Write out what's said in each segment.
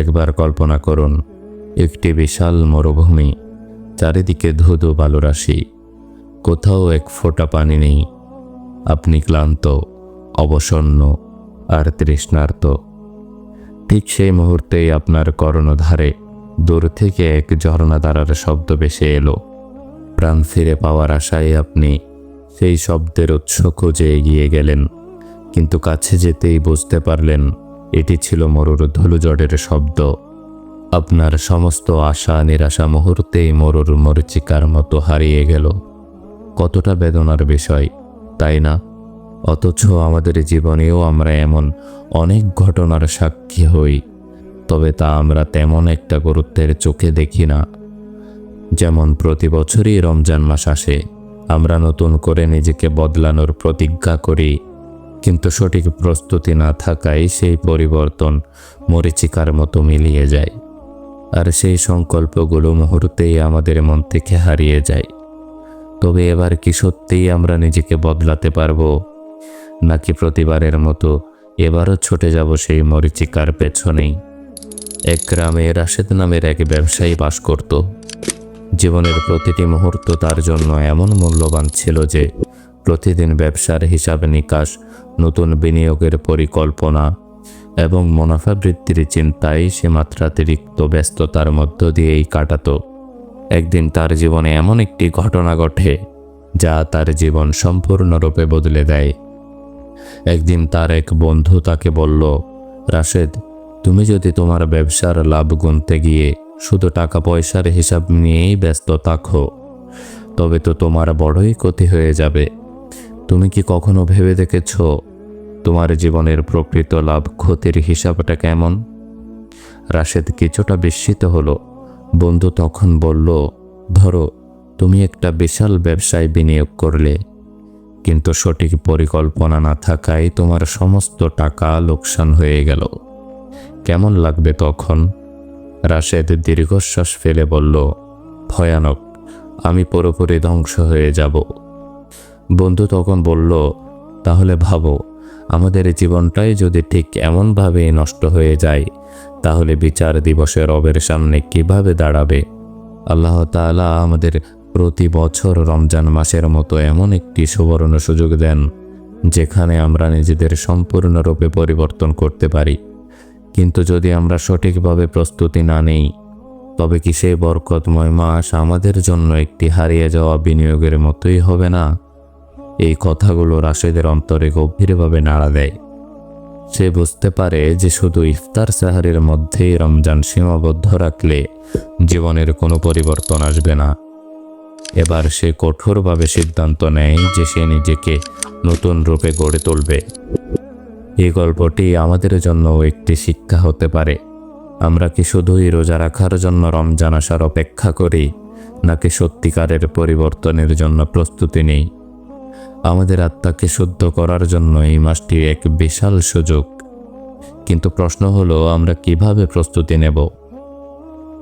একবার কল্পনা করুন, একটি বিশাল মরুভূমি, চারিদিকে ধুধু বালুরাশি, কোথাও এক ফোঁটা পানি নেই। আপনি ক্লান্ত, অবসন্ন আর তৃষ্ণার্ত। ঠিক সেই মুহূর্তেই আপনার কর্ণধারে দূর থেকে এক ঝর্ণাধারার শব্দ ভেসে এলো। প্রাণ ফিরে পাওয়ার আশায় আপনি সেই শব্দের উৎস খুঁজে এগিয়ে গেলেন, কিন্তু কাছে যেতেই বুঝতে পারলেন এটি ছিল মরুর ধুলুজটের শব্দ। আপনার সমস্ত আশা, নিরাশা মুহূর্তেই মরুর মরিচিকার মতো হারিয়ে গেল। কতটা বেদনার বিষয়, তাই না? অথচ আমাদের জীবনেও আমরা এমন অনেক ঘটনার সাক্ষী হই, তবে তা আমরা তেমন একটা গুরুত্বের চোখে দেখি না। যেমন প্রতি বছরই রমজান মাস আসে, আমরা নতুন করে নিজেকে বদলানোর প্রতিজ্ঞা করি। কিন্তু সঠিক প্রস্তুতি না থাকায় সেই পরিবর্তন মরিচিকার মতো মিলিয়ে যায়। আর সেই সংকল্পগুলো মুহূর্তেই আমাদের মন থেকে হারিয়ে যায়। তবে এবার কি সত্যিই আমরা নিজেকে বদলাতে পারব? নাকি প্রতিবারের মতো এবারও ছুটে যাব সেই মরিচিকার পেছনেই? এক গ্রামে রাশেদ নামের এক ব্যবসায়ী বাস করত। জীবনের প্রতিটি মুহূর্ত তার জন্য এমন মূল্যবান ছিল যে, প্রতিদিন ব্যবসার হিসাব নিকাশ নতুন বিনিয়োগের পরিকল্পনা এবং মুনাফা বৃদ্ধির চিন্তায় সে মাত্রাতিরিক্ত ব্যস্ততার মধ্য দিয়েই কাটাতো। একদিন তার জীবনে এমন একটি ঘটনা ঘটে যা তার জীবন সম্পূর্ণরূপে বদলে দেয়। একদিন তার এক বন্ধু তাকে বলল, রাশেদ, তুমি যদি তোমার ব্যবসার লাভ গুনতে গিয়ে শুধু টাকা পয়সার হিসাব নিয়েই ব্যস্ত থাকো, তবে তো তোমার বড়ই ক্ষতি হয়ে যাবে। তুমি কি কখনো ভেবে দেখেছ তোমার জীবনের প্রকৃত লাভ ক্ষতির হিসাবটা কেমন? রাশেদ কিছুটা বিস্মিত হলো। বন্ধু তখন বলল, ধরো, তুমি একটা বিশাল ব্যবসায় বিনিয়োগ করলে। কিন্তু সঠিক পরিকল্পনা না থাকায় তোমার সমস্ত টাকা লোকসান হয়ে গেল। কেমন লাগবে তখন? রাশেদ দীর্ঘশ্বাস ফেলে বলল, ভয়ানক, আমি পুরোপুরি ধ্বংস হয়ে যাব। বন্ধু তখন বলল, তাহলে ভাবো আমাদের জীবনটাই যদি ঠিক এমনভাবে নষ্ট হয়ে যায়, তাহলে বিচার দিবসে রবের সামনে কীভাবে দাঁড়াবে? আল্লাহ তাআলা আমাদের প্রতি বছর রমজান মাসের মতো এমন একটি সুবর্ণ সুযোগ দেন, যেখানে আমরা নিজেদের সম্পূর্ণরূপে পরিবর্তন করতে পারি। কিন্তু যদি আমরা সঠিকভাবে প্রস্তুতি না নেই, তবে কি সেই বরকতময় মাস আমাদের জন্য একটি হারিয়ে যাওয়া বিনিয়োগের মতোই হবে না? এই কথাগুলো রাশেদের অন্তরে গভীরভাবে নাড়া দেয়। সে বুঝতে পারে যে শুধু ইফতার সাহারের মধ্যেই রমজান সীমাবদ্ধ রাখলে জীবনের কোনো পরিবর্তন আসবে না। এবার সে কঠোরভাবে সিদ্ধান্ত নেয় যে সে নিজেকে নতুন রূপে গড়ে তুলবে। এই গল্পটি আমাদের জন্য একটি শিক্ষা হতে পারে। আমরা কি শুধুই রোজা রাখার জন্য রমজান আসার অপেক্ষা করি, নাকি সত্যিকারের পরিবর্তনের জন্য প্রস্তুতি নেই? আমাদের আত্মাকে শুদ্ধ করার জন্য এই মাসটি এক বিশাল সুযোগ। কিন্তু প্রশ্ন হলো, আমরা কীভাবে প্রস্তুতি নেব?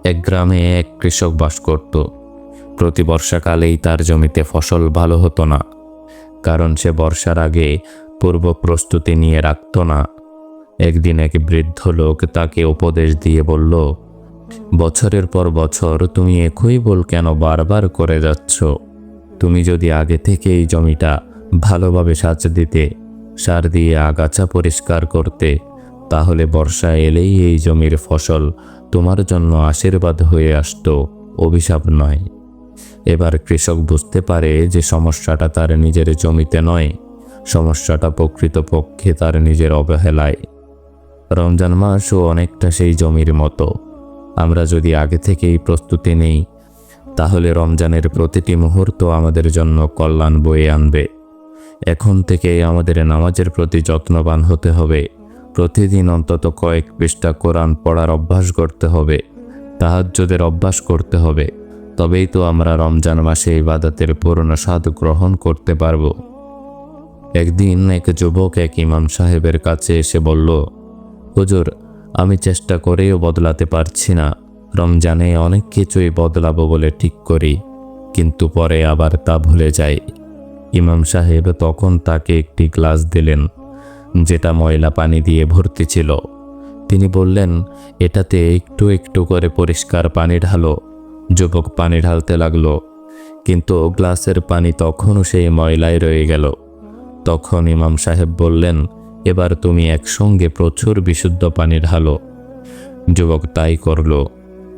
এক গ্রামে এক কৃষক বাস করত। প্রতি বর্ষাকালেই তার জমিতে ফসল ভালো হতো না, কারণ সে বর্ষার আগে পূর্ব প্রস্তুতি নিয়ে রাখত না। একদিন এক বৃদ্ধ লোক তাকে উপদেশ দিয়ে বলল, বছরের পর বছর তুমি একই বল কেন বারবার করে যাচ্ছ? তুমি যদি আগে থেকে এই জমিটা ভালোভাবে সাজ দিতে, সার দিয়ে আগাছা পরিষ্কার করতে, তাহলে বর্ষা এলেই এই জমির ফসল তোমার জন্য আশীর্বাদ হয়ে আসতো, অভিশাপ নয়। এবার কৃষক বুঝতে পারে যে সমস্যাটা তার নিজের জমিতে নয়, সমস্যাটা প্রকৃতপক্ষে তার নিজের অবহেলায়। রমজান মাসও অনেকটা সেই জমির মতো। আমরা যদি আগে থেকেই প্রস্তুতি নেই তাহলে রমজানের প্রতিটি মুহূর্ত আমাদের জন্য কল্যাণ বয়ে আনবে। এখন থেকেই আমাদের নামাজের প্রতি যত্নবান হতে হবে। প্রতিদিন অন্তত কয়েক পৃষ্ঠা কোরআন পড়ার অভ্যাস করতে হবে, তাহাজ্জুদের অভ্যাস করতে হবে। তবেই তো আমরা রমজান মাসে ইবাদতের পূর্ণ স্বাদ গ্রহণ করতে পারব। একদিন এক যুবক এক ইমাম সাহেবের কাছে এসে বলল, হুজুর, আমি চেষ্টা করেও বদলাতে পারছি না। রমজানে অনেক কিছুই বদলাবো বলে ঠিক করি, কিন্তু পরে আবার তা ভুলে যাই। ইমাম সাহেব তখন তাকে একটি গ্লাস দিলেন, যেটা ময়লা পানি দিয়ে ভর্তি ছিল। তিনি বললেন, এটাতে একটু একটু করে পরিষ্কার পানি ঢালো। যুবক পানি ঢালতে লাগল, কিন্তু গ্লাসের পানি তখনও সেই ময়লায় রয়ে গেল। তখন ইমাম সাহেব বললেন, এবার তুমি একসঙ্গে প্রচুর বিশুদ্ধ পানি ঢালো। যুবক তাই করল।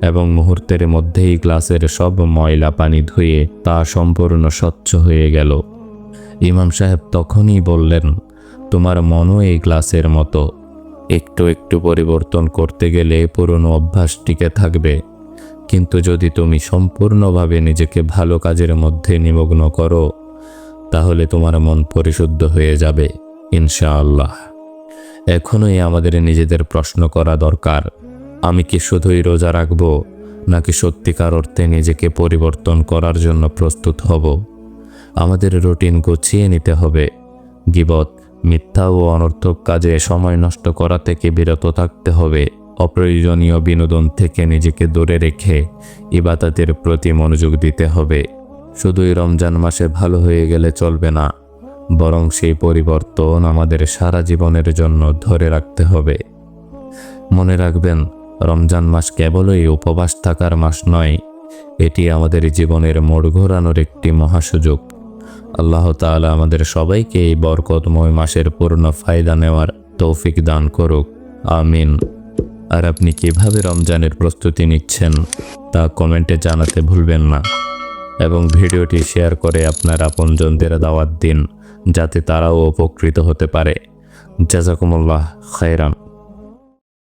এবং মুহূর্তের মধ্যেই গ্লাসের সব ময়লা পানি ধুয়ে তা সম্পূর্ণ স্বচ্ছ হয়ে গেল। ইমাম সাহেব তখনই বললেন, তোমার মনও এই গ্লাসের মতো। একটু একটু পরিবর্তন করতে গেলে পুরনো অভ্যাস টিকে থাকবে। কিন্তু যদি তুমি সম্পূর্ণভাবে নিজেকে ভালো কাজের মধ্যে নিমগ্ন করো, তাহলে তোমার মন পরিশুদ্ধ হয়ে যাবে, ইনশাআল্লাহ। এখনই আমাদের নিজেদের প্রশ্ন করা দরকার। আমি কি শুধুই রোজা রাখব, নাকি সত্যিকার অর্থে নিজেকে পরিবর্তন করার জন্য প্রস্তুত হব? আমাদের রুটিন গুছিয়ে নিতে হবে। গিবত, মিথ্যা ও অনর্থক কাজে সময় নষ্ট করা থেকে বিরত থাকতে হবে। অপ্রয়োজনীয় বিনোদন থেকে নিজেকে দূরে রেখে ইবাদতের প্রতি মনোযোগ দিতে হবে। শুধুই রমজান মাসে ভালো হয়ে গেলে চলবে না, বরং সেই পরিবর্তন আমাদের সারা জীবনের জন্য ধরে রাখতে হবে। মনে রাখবেন রমজান মাস কেবলই উপবাস থাকার মাস নয়, এটি আমাদের জীবনের মোড় ঘোরানোর একটি মহাসুযোগ। আল্লাহ তাআলা আমাদের সবাইকে এই বরকতময় মাসের পূর্ণ ফায়দা নেওয়ার তৌফিক দান করুক, আমিন। আর আপনি কীভাবে রমজানের প্রস্তুতি নিচ্ছেন, তা কমেন্টে জানাতে ভুলবেন না। এবং ভিডিওটি শেয়ার করে আপনার আপনজনদের দাওয়াত দিন, যাতে তারাও উপকৃত হতে পারে। জাজাকুমুল্লাহ খায়রান।